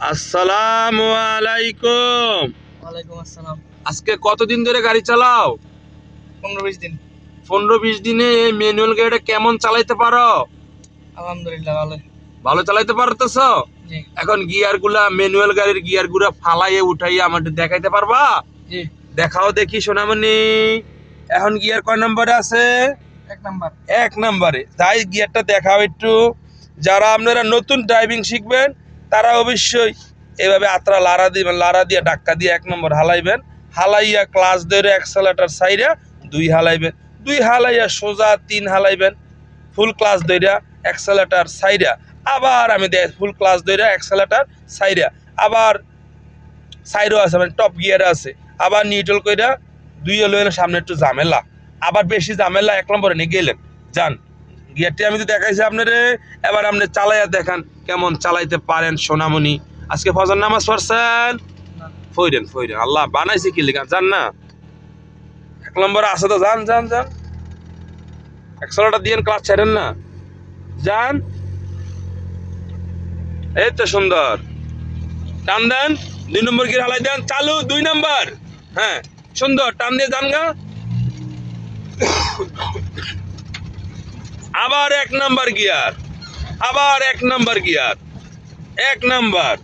আসসালামু আলাইকুম। ওয়ালাইকুম আসসালাম। আজকে কতদিন ধরে গাড়ি চালাও? পনেরো বিশ দিন। পনেরো বিশ দিনে এই ম্যানুয়াল গাড়িটা কেমন চালাইতে পারো? আলহামদুলিল্লাহ ভালো ভালো চালাইতে পারতেছ? এখন গিয়ারগুলা ম্যানুয়াল গাড়ির গিয়ারগুলা ফালাইয়ে উঠাইয়ে আমাদের দেখাইতে পারবা? দেখাও দেখি সোনামণি। এখন গিয়ার কয় নম্বরে আছে? এক নাম্বার। এক নম্বরে। তাই গিয়ারটা দেখাও একটু। যারা আপনারা নতুন ড্রাইভিং শিখবেন তারা অবশ্যই এভাবে আত্রা লারা দিবেন লারা দিয়ে ডাক্কা দিয়ে এক নম্বর হালাইবেন। হালাইয়া ক্লাস ধরে অ্যাক্সেলেটার সাইডা দুই হালাইবেন। দুই হালাইয়া সোজা তিন হালাইবেন। ফুল ক্লাস ধইরা অ্যাক্সেলেটার সাইডা আবার আমি দেখ ফুল ক্লাস ধইরা অ্যাক্সেলেটার সাইডা আবার সাইডও আছে মানে টপ গিয়ারে আছে। আবার নিউট্রাল কইরা দুই হলো সামনে একটু ঝামেলা। আবার বেশি ঝামেলা এক নম্বরে নিয়ে গেলেন। যান। গিয়ারটি আমি তো দেখাইছি আপনারে, এবার আপনি চালাইয়া দেখান কেমন চালাইতে পারেন সোনামণি। আজকে ফজর নামাজ পড়ছেন। ফইরেন ফইরেন। আল্লাহ বানাইছে কি লিখা? জান না? এক নম্বর আছে তো যান যান যান একশোটা দিয়ে ক্লাস ছাড়েন না। যান এই তো সুন্দর। টান দেন, দুই নম্বর গিয়ে হালাই দেন, চালু, দুই নম্বর। হ্যাঁ সুন্দর। টান দিয়ে যান গা। আবার এক নাম্বার গিয়ার। আবার এক নাম্বার গিয়ার। এক নাম্বার।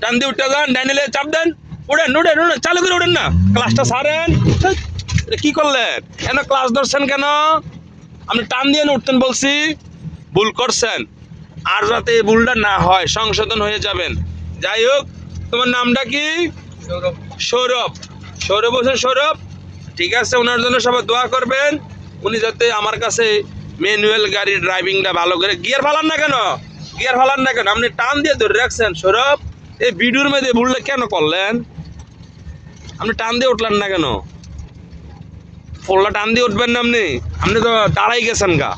টান দিয়ে উঠে যান ডাইনিলে চাপ দেন। উড়েন উড়েন উড়েন চালু করে উড়েন না। ক্লাসটা সারেন। কি করলেন? কেন ক্লাস ধরছেন কেন? আপনি টান দিয়ে উঠতেন বলছি। ভুল করছেন। আর যাতে এই ভুলটা না হয় সংশোধন হয়ে যাবেন। যাই হোক তোমার নামটা কি? সৌরভ। সৌরভ। সৌরভ হোসেন সৌরভ। ঠিক আছে ওনার জন্য সবাই দোয়া করবেন। উনি যাতে আমার কাছে ম্যানুয়াল গাড়ির ড্রাইভিংটা ভালো করে গিয়ার ফালান না কেন? গিয়ার ফালান না কেন? আপনি টান দিয়ে ধরে রাখছেন, সৌরভ। এই ভিডিওর মধ্যে ভুলটা কেন করলেন? আপনি টান দিয়ে উঠলেন না কেন? ফোল্লা টান দিয়ে উঠবেন না আপনি? আপনি তো দাঁড়াই গেছেন গা।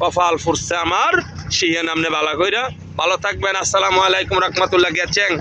কপাল ফুরছে আমার। সিহেন আপনি ভালো কইরা ভালো থাকবেন। আসসালামু আলাইকুম রহমতুল্লাহ। গেছেন?